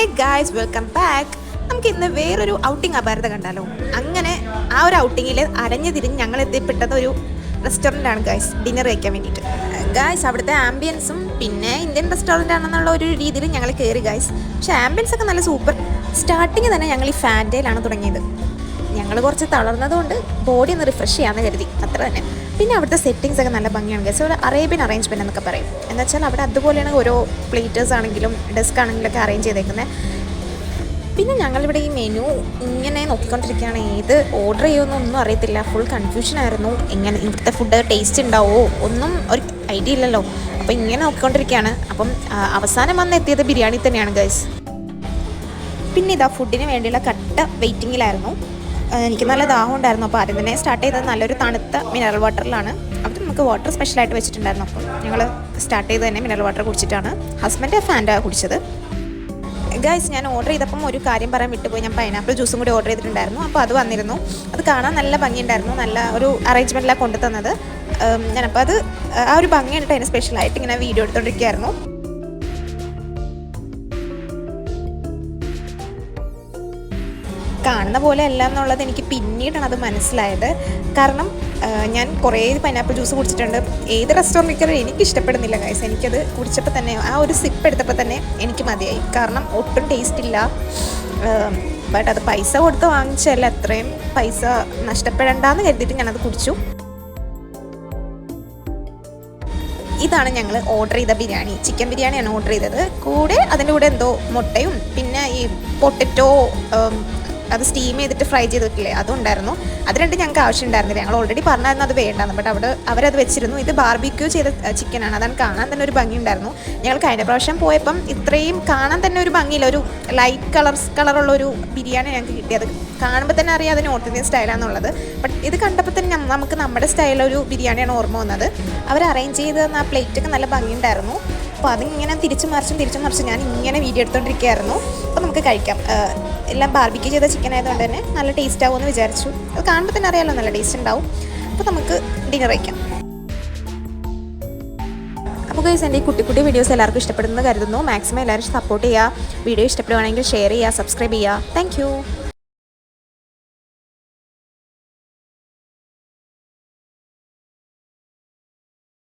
Hey guys welcome back നമുക്ക് ഇന്ന് വേറൊരു ഔട്ടിംഗ് അപാരത കണ്ടാലോ? അങ്ങനെ ആ ഒരു ഔട്ടിങ്ങിൽ അരഞ്ഞു തിരിഞ്ഞ് ഞങ്ങൾ എത്തിപ്പെട്ടത് ഒരു റെസ്റ്റോറന്റ് ആണ് ഗായ്സ് ഡിന്നർ കഴിക്കാൻ വേണ്ടിയിട്ട്. ഗായ്സ് അവിടുത്തെ ആംബിയൻസും പിന്നെ ഇന്ത്യൻ റെസ്റ്റോറന്റ് ആണെന്നുള്ള ഒരു രീതിയിൽ ഞങ്ങൾ കയറി ഗായ്സ് പക്ഷേ ആംബിയൻസ് ഒക്കെ നല്ല സൂപ്പർ സ്റ്റാർട്ടിങ് തന്നെ ഞങ്ങൾ ഈ ഫാന്റയിലാണ് തുടങ്ങിയത്. ഞങ്ങൾ കുറച്ച് തളർന്നതുകൊണ്ട് ബോഡി ഒന്ന് റിഫ്രഷ് ചെയ്യാമെന്ന് കരുതി. അത്ര തന്നെ. പിന്നെ അവിടുത്തെ സെറ്റിങ്സ് ഒക്കെ നല്ല ഭംഗിയാണ്. ഗസ് ഒരു അറേബ്യൻ അറേഞ്ച്മെന്റ് എന്നൊക്കെ പറയും. എന്ന് വെച്ചാൽ അവിടെ അതുപോലെയാണ് ഓരോ പ്ലേറ്റേഴ്സ് ആണെങ്കിലും ഡെസ്ക് ആണെങ്കിലും ഒക്കെ അറേഞ്ച് ചെയ്തേക്കുന്നത് പിന്നെ ഞങ്ങളിവിടെ ഈ മെനു ഇങ്ങനെ നോക്കിക്കൊണ്ടിരിക്കുകയാണ്. ഏത് ഓർഡർ ചെയ്യുമെന്നൊന്നും അറിയത്തില്ല. ഫുൾ കൺഫ്യൂഷൻ ആയിരുന്നു. എങ്ങനെ ഇവിടുത്തെ ഫുഡ് ടേസ്റ്റ് ഉണ്ടാവുമോ ഒന്നും ഒരു ഐഡിയ ഇല്ലല്ലോ. അപ്പോൾ ഇങ്ങനെ നോക്കിക്കൊണ്ടിരിക്കുകയാണ്. അപ്പം അവസാനം വന്ന് എത്തിയത് ബിരിയാണി തന്നെയാണ് ഗൈസ് പിന്നെ ഇതാ ഫുഡിന് വേണ്ടിയുള്ള കട്ട വെയിറ്റിങ്ങിലായിരുന്നു എനിക്ക് നല്ല ദാഹം ഉണ്ടായിരുന്നു. അപ്പോൾ ആദ്യം തന്നെ സ്റ്റാർട്ട് ചെയ്തത് നല്ലൊരു തണുത്ത മിനറൽ വാട്ടറിലാണ് അപ്പം നമുക്ക് വാട്ടർ സ്പെഷ്യലായിട്ട് വെച്ചിട്ടുണ്ടായിരുന്നു. അപ്പം ഞങ്ങൾ സ്റ്റാർട്ട് ചെയ്ത് തന്നെ മിനറൽ വാട്ടർ കുടിച്ചിട്ടാണ്. ഹസ്ബൻഡ് ഫാൻഡ കുടിച്ചത്. ഗൈസ് ഞാൻ ഓർഡർ ചെയ്തപ്പം ഒരു കാര്യം പറയാൻ വിട്ടുപോയി. ഞാൻ പൈനാപ്പിൾ ജ്യൂസും കൂടി ഓർഡർ ചെയ്തിട്ടുണ്ടായിരുന്നു. അപ്പോൾ അത് വന്നിരുന്നു. അത് കാണാൻ നല്ല ഭംഗിയുണ്ടായിരുന്നു. നല്ല ഒരു അറേഞ്ച്മെന്റിലാണ് കൊണ്ടുതന്നത്. ഞാനപ്പോൾ അത് ആ ഒരു ഭംഗി കണ്ടിട്ട് അതിന് സ്പെഷ്യലായിട്ട് ഇങ്ങനെ വീഡിയോ എടുത്തോണ്ടിരിക്കുകയായിരുന്നു. കാണുന്ന പോലെ അല്ല എന്നുള്ളത് എനിക്ക് പിന്നീടാണ് അത് മനസ്സിലായത്. കാരണം ഞാൻ കുറേ പൈനാപ്പിൾ ജ്യൂസ് കുടിച്ചിട്ടുണ്ട്. ഏത് റെസ്റ്റോറന്റിലും എനിക്ക് ഇഷ്ടപ്പെടുന്നില്ല ഗൈസ് എനിക്കത് കുടിച്ചപ്പോൾ തന്നെ ആ ഒരു സിപ്പ് എടുത്തപ്പോൾ തന്നെ എനിക്ക് മതിയായി. കാരണം ഒട്ടും ടേസ്റ്റ് ഇല്ല. ബട്ട് അത് പൈസ കൊടുത്ത് വാങ്ങിച്ചല്ല അത്രയും പൈസ നഷ്ടപ്പെടണ്ടെന്ന് കരുതിയിട്ട് ഞാനത് കുടിച്ചു. ഇതാണ് ഞങ്ങൾ ഓർഡർ ചെയ്ത ബിരിയാണി. ചിക്കൻ ബിരിയാണിയാണ് ഓർഡർ ചെയ്തത്. കൂടെ അതിന്റെ കൂടെ എന്തോ മുട്ടയും പിന്നെ ഈ പൊട്ടറ്റോ അത് സ്റ്റീം ചെയ്തിട്ട് ഫ്രൈ ചെയ്തിട്ടില്ലേ? അതും ഉണ്ടായിരുന്നു അത് രണ്ട് ഞങ്ങൾക്ക് ആവശ്യമുണ്ടായിരുന്നില്ല. ഞങ്ങൾ ഓൾറെഡി പറഞ്ഞായിരുന്നു അത് വേണ്ടെന്ന്. ബട്ട് അവിടെ അവരത് വെച്ചിരുന്നു. ഇത് ബാർബിക്യൂ ചെയ്ത ചിക്കനാണ് അതാണ് കാണാൻ തന്നെ ഒരു ഭംഗി ഉണ്ടായിരുന്നു. ഞങ്ങൾ കഴിഞ്ഞ പ്രാവശ്യം പോയപ്പം ഇത്രയും കാണാൻ തന്നെ ഒരു ഭംഗിയില്ല. ഒരു ലൈറ്റ് കളർസ് കളറുള്ള ഒരു ബിരിയാണി ഞങ്ങൾക്ക് കിട്ടിയത് കാണുമ്പോൾ തന്നെ അറിയാം അത് നോർത്ത് ഇന്ത്യൻ സ്റ്റൈലാണെന്നുള്ളത് ബട്ട് ഇത് കണ്ടപ്പോൾ തന്നെ നമുക്ക് നമ്മുടെ സ്റ്റൈലൊരു ബിരിയാണിയാണ് ഓർമ്മ വന്നത്. അവർ അറേഞ്ച് ചെയ്ത് തന്ന ആ പ്ലേറ്റൊക്കെ നല്ല ഭംഗിയുണ്ടായിരുന്നു. അപ്പോൾ അതിങ്ങനെ തിരിച്ചു മറിച്ചും തിരിച്ചു മറിച്ചും ഞാൻ ഇങ്ങനെ വീഡിയോ എടുത്തോണ്ടിരിക്കുകയായിരുന്നു. അപ്പോൾ നമുക്ക് കഴിക്കാം. എല്ലാം ബാർബിക്ക് ചെയ്ത ചിക്കൻ ആയതുകൊണ്ട് തന്നെ നല്ല ടേസ്റ്റ് ആവുമെന്ന് വിചാരിച്ചു. അത് കാണുമ്പോൾ തന്നെ അറിയാമല്ലോ നല്ല ടേസ്റ്റ് ഉണ്ടാവും. അപ്പോൾ നമുക്ക് ഡിന്നർ കഴിക്കാം. അപ്പോൾ ഗൈസ് എന്റെ ഈ കുട്ടി കുട്ടി വീഡിയോസ് എല്ലാവർക്കും ഇഷ്ടപ്പെടുന്നത് കരുതുന്നു. മാക്സിമം എല്ലാവരും സപ്പോർട്ട് ചെയ്യുക. വീഡിയോ ഇഷ്ടപ്പെടുവാണെങ്കിൽ ഷെയർ ചെയ്യുക സബ്സ്ക്രൈബ് ചെയ്യുക. താങ്ക്